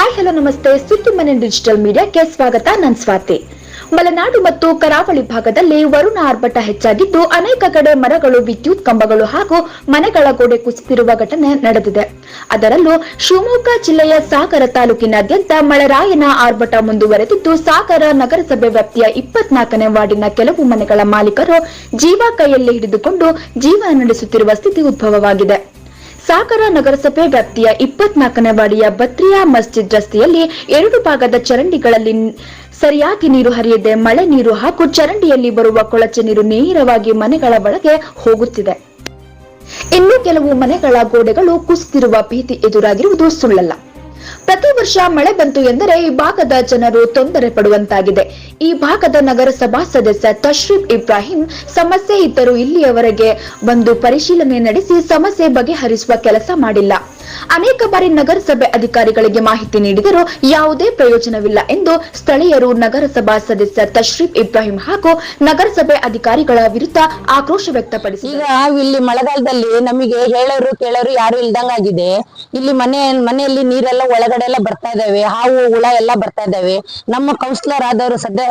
Hi, hello, ನಮಸ್ತೆ. ಸುದ್ದಿ ಮನೆ ಡಿಜಿಟಲ್ ಮೀಡಿಯಾಕ್ಕೆ ಸ್ವಾಗತ. ನಾನು ಸ್ವಾತಿ. ಮಲೆನಾಡು ಮತ್ತು ಕರಾವಳಿ ಭಾಗದಲ್ಲಿ ವರುಣ ಆರ್ಭಟ ಹೆಚ್ಚಾಗಿದ್ದು, ಅನೇಕ ಕಡೆ ಮರಗಳು, ವಿದ್ಯುತ್ ಕಂಬಗಳು ಹಾಗೂ ಮನೆಗಳ ಗೋಡೆ ಕುಸಿದಿರುವ ಘಟನೆ ನಡೆದಿದೆ. ಅದರಲ್ಲೂ ಶಿವಮೊಗ್ಗ ಜಿಲ್ಲೆಯ ಸಾಗರ ತಾಲೂಕಿನಾದ್ಯಂತ ಮಳೆರಾಯನ ಆರ್ಭಟ ಮುಂದುವರೆದಿದ್ದು, ಸಾಗರ ನಗರಸಭೆ ವ್ಯಾಪ್ತಿಯ ಇಪ್ಪತ್ನಾಲ್ಕನೇ ವಾರ್ಡಿನ ಕೆಲವು ಮನೆಗಳ ಮಾಲೀಕರು ಜೀವ ಕೈಯಲ್ಲಿ ಹಿಡಿದುಕೊಂಡು ಜೀವನ ನಡೆಸುತ್ತಿರುವ ಸ್ಥಿತಿ ಉದ್ಭವವಾಗಿದೆ. ಸಾಗರ ನಗರಸಭೆ ವ್ಯಾಪ್ತಿಯ ಇಪ್ಪತ್ನಾಲ್ಕನೇ ವಾಡಿಯ ಬತ್ರಿಯಾ ಮಸ್ಜಿದ್ ರಸ್ತೆಯಲ್ಲಿ ಎರಡು ಭಾಗದ ಚರಂಡಿಗಳಲ್ಲಿ ಸರಿಯಾಗಿ ನೀರು ಹರಿಯದೆ ಮಳೆ ನೀರು ಹಾಗೂ ಚರಂಡಿಯಲ್ಲಿ ಬರುವ ಕೊಳಚೆ ನೀರು ನೇರವಾಗಿ ಮನೆಗಳ ಒಳಗೆ ಹೋಗುತ್ತಿದೆ. ಇನ್ನು ಕೆಲವು ಮನೆಗಳ ಗೋಡೆಗಳು ಕುಸಿದಿರುವ ಭೀತಿ ಎದುರಾಗಿರುವುದು ಸುಳ್ಳಲ್ಲ. ಪ್ರತಿ ವರ್ಷ ಮಳೆ ಬಂತು ಎಂದರೆ ಈ ಭಾಗದ ಜನರು ತೊಂದರೆ ಪಡುವಂತಾಗಿದೆ. ಈ ಭಾಗದ ನಗರಸಭಾ ಸದಸ್ಯ ತಶ್ರೀಫ್ ಇಬ್ರಾಹಿಂ ಸಮಸ್ಯೆ ಇದ್ದರೂ ಇಲ್ಲಿಯವರೆಗೆ ಬಂದು ಪರಿಶೀಲನೆ ನಡೆಸಿ ಸಮಸ್ಯೆ ಬಗೆಹರಿಸುವ ಕೆಲಸ ಮಾಡಿಲ್ಲ. ಅನೇಕ ಬಾರಿ ನಗರಸಭೆ ಅಧಿಕಾರಿಗಳಿಗೆ ಮಾಹಿತಿ ನೀಡಿದರೂ ಯಾವುದೇ ಪ್ರಯೋಜನವಿಲ್ಲ ಎಂದು ಸ್ಥಳೀಯರು ನಗರಸಭಾ ಸದಸ್ಯ ತಶ್ರೀಫ್ ಇಬ್ರಾಹಿಂ ಹಾಗೂ ನಗರಸಭೆ ಅಧಿಕಾರಿಗಳ ವಿರುದ್ಧ ಆಕ್ರೋಶ ವ್ಯಕ್ತಪಡಿಸಿ ಈಗ ಇಲ್ಲಿ ಮಳೆಗಾಲದಲ್ಲಿ ನಮಗೆ ಹೇಳೋರು ಕೇಳೋರು ಯಾರು ಇಲ್ದಂಗಾಗಿದೆ ಇಲ್ಲಿ ಮನೆ, ಮನೆಯಲ್ಲಿ ನೀರೆಲ್ಲ ಒಳಗಡೆ ಎಲ್ಲ ಬರ್ತಾ ಇದಾವೆ ಹಾವು, ಹುಳ ಎಲ್ಲ ಬರ್ತಾ ಇದಾವೆ ನಮ್ಮ ಕೌನ್ಸಿಲರ್ ಆದವರು ಸದ್ಯ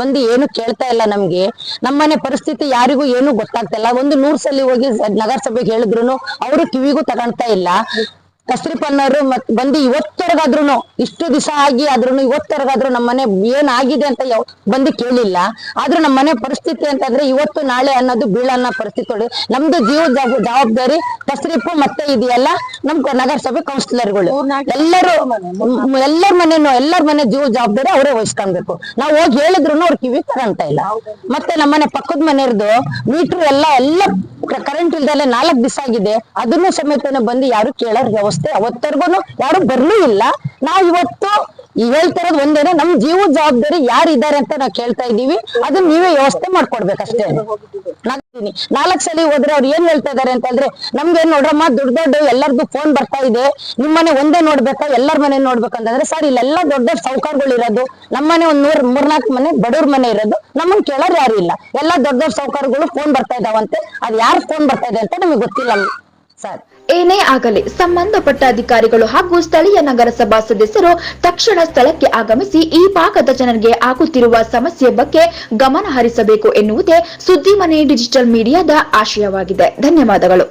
ಬಂದು ಏನು ಕೇಳ್ತಾ ಇಲ್ಲ ನಮ್ಗೆ. ನಮ್ಮನೆ ಪರಿಸ್ಥಿತಿ ಯಾರಿಗೂ ಏನು ಗೊತ್ತಾಗ್ತಾ ಇಲ್ಲ ಒಂದು ನೂರ್ ಸಲ ಹೋಗಿ ನಗರಸಭೆಗೆ ಹೇಳಿದ್ರು ಅವರು ಕಿವಿಗೂ ತಗೊಂತಾ ಇಲ್ಲ. ಕಸ್ತ್ರಿಪ್ ಅನ್ನೋರು ಮತ್ ಬಂದು ಇವತ್ತರಗಾದ್ರು ಇಷ್ಟು ದಿವಸ ಆಗಿ ಆದ್ರೂ ಇವತ್ತರಗಾದ್ರು ನಮ್ಮ ಮನೆ ಏನಾಗಿದೆ ಆಗಿದೆ ಅಂತ ಯಾವ- ಬಂದು ಕೇಳಿಲ್ಲ. ಆದ್ರೂ ನಮ್ಮ ಮನೆ ಪರಿಸ್ಥಿತಿ ಅಂತಂದ್ರೆ ಇವತ್ತು ನಾಳೆ ಅನ್ನೋದು ಬೀಳನ್ನ ಪರಿಸ್ಥಿತಿ ನಮ್ದು ಜೀವ ಜವಾಬ್ದಾರಿ ಕಸ್ರಿಪು ಮತ್ತೆ ಇದೆಯಲ್ಲ ನಮ್ ನಗರಸಭೆ ಕೌನ್ಸಿಲರ್ಗಳು. ಎಲ್ಲರೂ ಎಲ್ಲರ ಮನೆನೂ ಎಲ್ಲರ ಮನೆ ಜೀವ ಜವಾಬ್ದಾರಿ ಅವರೇ ವಹಿಸ್ಕೊಬೇಕು ನಾವು ಹೋಗಿ ಹೇಳಿದ್ರು ಅವ್ರ ಕಿವಿ ತಗೊಂತ ಇಲ್ಲ. ಮತ್ತೆ ನಮ್ಮನೆ ಪಕ್ಕದ ಮನೆಯವ್ರದ್ದು ಮೀಟ್ರ್ ಎಲ್ಲ ಎಲ್ಲ ಕರೆಂಟ್ ಇಲ್ದಲೆ ನಾಲ್ಕು ದಿವಸ ಆಗಿದೆ. ಅದನ್ನು ಸಮೇತನೇ ಬಂದು ಯಾರು ಕೇಳೋರ್ ವ್ಯವಸ್ಥೆ ಅವತ್ತರ್ಗುನು ಯಾರು ಬರ್ಲೂ ಇಲ್ಲ. ನಾವ್ ಇವತ್ತು ಈ ಹೇಳ್ತಿರೋದು ಒಂದೇನೆ, ನಮ್ ಜೀವ ಜವಾಬ್ದಾರಿ ಯಾರು ಇದ್ದಾರೆ ಅಂತ ನಾವು ಕೇಳ್ತಾ ಇದೀವಿ ಅದನ್ನ ನೀವೇ ವ್ಯವಸ್ಥೆ ಮಾಡ್ಕೊಡ್ಬೇಕಷ್ಟೇ. ನಾಲ್ಕು ನಾಲ್ಕು ಸಲ ಹೋದ್ರೆ ಅವ್ರು ಏನ್ ಹೇಳ್ತಾ ಇದಾರೆ ಅಂತಂದ್ರೆ ನಮ್ಗೆ ನೋಡ್ರಮ್ಮ, ದೊಡ್ಡ ದೊಡ್ಡ ಎಲ್ಲರದು ಫೋನ್ ಬರ್ತಾ ಇದೆ, ನಿಮ್ ಮನೆ ಒಂದೇ ನೋಡ್ಬೇಕಾ, ಎಲ್ಲರ ಮನೆ ನೋಡ್ಬೇಕಂತಂದ್ರೆ, ಸರ್, ಇಲ್ಲೆಲ್ಲ ದೊಡ್ಡ ದೊಡ್ಡ ಸೌಕರ್ಯಗಳು ಇರೋದು ನಮ್ಮನೆ ಒಂದ್ ನೂರ್ ಮೂರ್ನಾಲ್ಕು ಮನೆ ಬಡವ್ರ ಮನೆ ಇರೋದು, ನಮ್ಮನ್ ಕೇಳೋರು ಯಾರು ಇಲ್ಲ. ಎಲ್ಲಾ ದೊಡ್ಡ ದೊಡ್ಡ ಸೌಕರ್ಯಗಳು ಫೋನ್ ಬರ್ತಾ ಇದಾವಂತೆ, ಅದ್ ಯಾರು ಫೋನ್ ಬರ್ತಾ ಇದೆ ಅಂತ ನಮಗೆ ಗೊತ್ತಿಲ್ಲ, ಸರ್. ಏನೇ ಆಗಲಿ, ಸಂಬಂಧಪಟ್ಟ ಅಧಿಕಾರಿಗಳು ಹಾಗೂ ಸ್ಥಳೀಯ ನಗರಸಭಾ ಸದಸ್ಯರು ತಕ್ಷಣ ಸ್ಥಳಕ್ಕೆ ಆಗಮಿಸಿ ಈ ಭಾಗದ ಜನರಿಗೆ ಆಗುತ್ತಿರುವ ಸಮಸ್ಯೆ ಬಗ್ಗೆ ಗಮನ ಹರಿಸಬೇಕು ಎನ್ನುವುದೇ ಸುದ್ದಿಮನೆ ಡಿಜಿಟಲ್ ಮೀಡಿಯಾದ ಆಶಯವಾಗಿದೆ. ಧನ್ಯವಾದಗಳು.